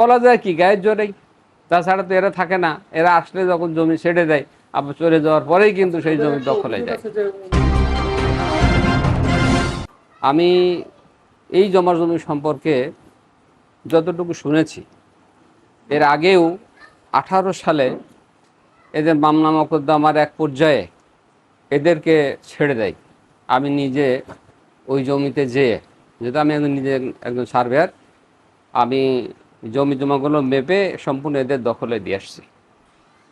বলা যায় কি গায়ের জোরেই তাছাড়া তো এরা থাকে না এরা আসলে যখন জমি ছেড়ে দেয় আবার চলে যাওয়ার পরেই কিন্তু সেই জমি দখলে যায়। আমি এই জমা জমি সম্পর্কে যতটুকু শুনেছি এর আগেও আঠারো সালে এদের মামলা মকদ্দমার এক পর্যায়ে এদেরকে ছেড়ে দেয়। আমি নিজে ওই জমিতে যেয়ে যেহেতু আমি একজন নিজে একজন সার্ভেয়ার আমি জমি জমাগুলো মেপে সম্পূর্ণ এদের দখলে দিয়ে আসছি।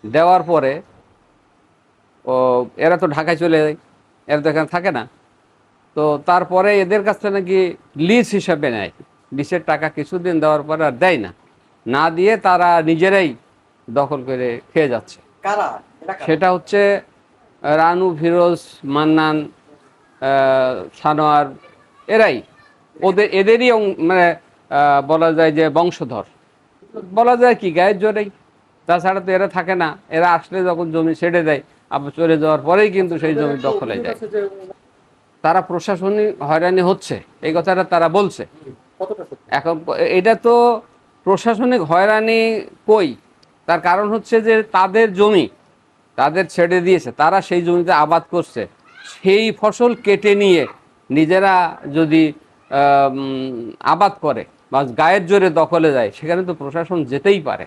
দেওয়ার পরে ও এরা তো ঢাকায় চলে যায় এরা তো এখানে থাকে না। তো তারপরে এদের কাছ থেকে নাকি লিজ হিসাবে নেয়। লিজের টাকা কিছুদিন দেওয়ার পরে আর দেয় না। না দিয়ে তারা নিজেরাই দখল করে খেয়ে যাচ্ছে? সেটা হচ্ছে রানু ফিরোজ মান্নান সানোয়ার এরাই। ওদের এদেরই মানে বলা যায় যে বংশধর। বলা যায় কি গায়ের জোরেই। তাছাড়া তো এরা থাকে না। এরা আসলে যখন জমি ছেড়ে দেয় আবার চলে যাওয়ার পরেই কিন্তু সেই জমি দখলে যায় তারা প্রশাসনিক হয়রানি হচ্ছে। এই কথাটা তারা বলছে। এখন এটা তো প্রশাসনিক হয়রানি কই? তার কারণ হচ্ছে যে তাদের জমি তাদের ছেড়ে দিয়েছে। তারা সেই জমিতে আবাদ করছে। সেই ফসল কেটে নিয়ে নিজেরা যদি আবাদ করে গায়ের জোরে দখলে যায় সেখানে তো প্রশাসন যেতেই পারে।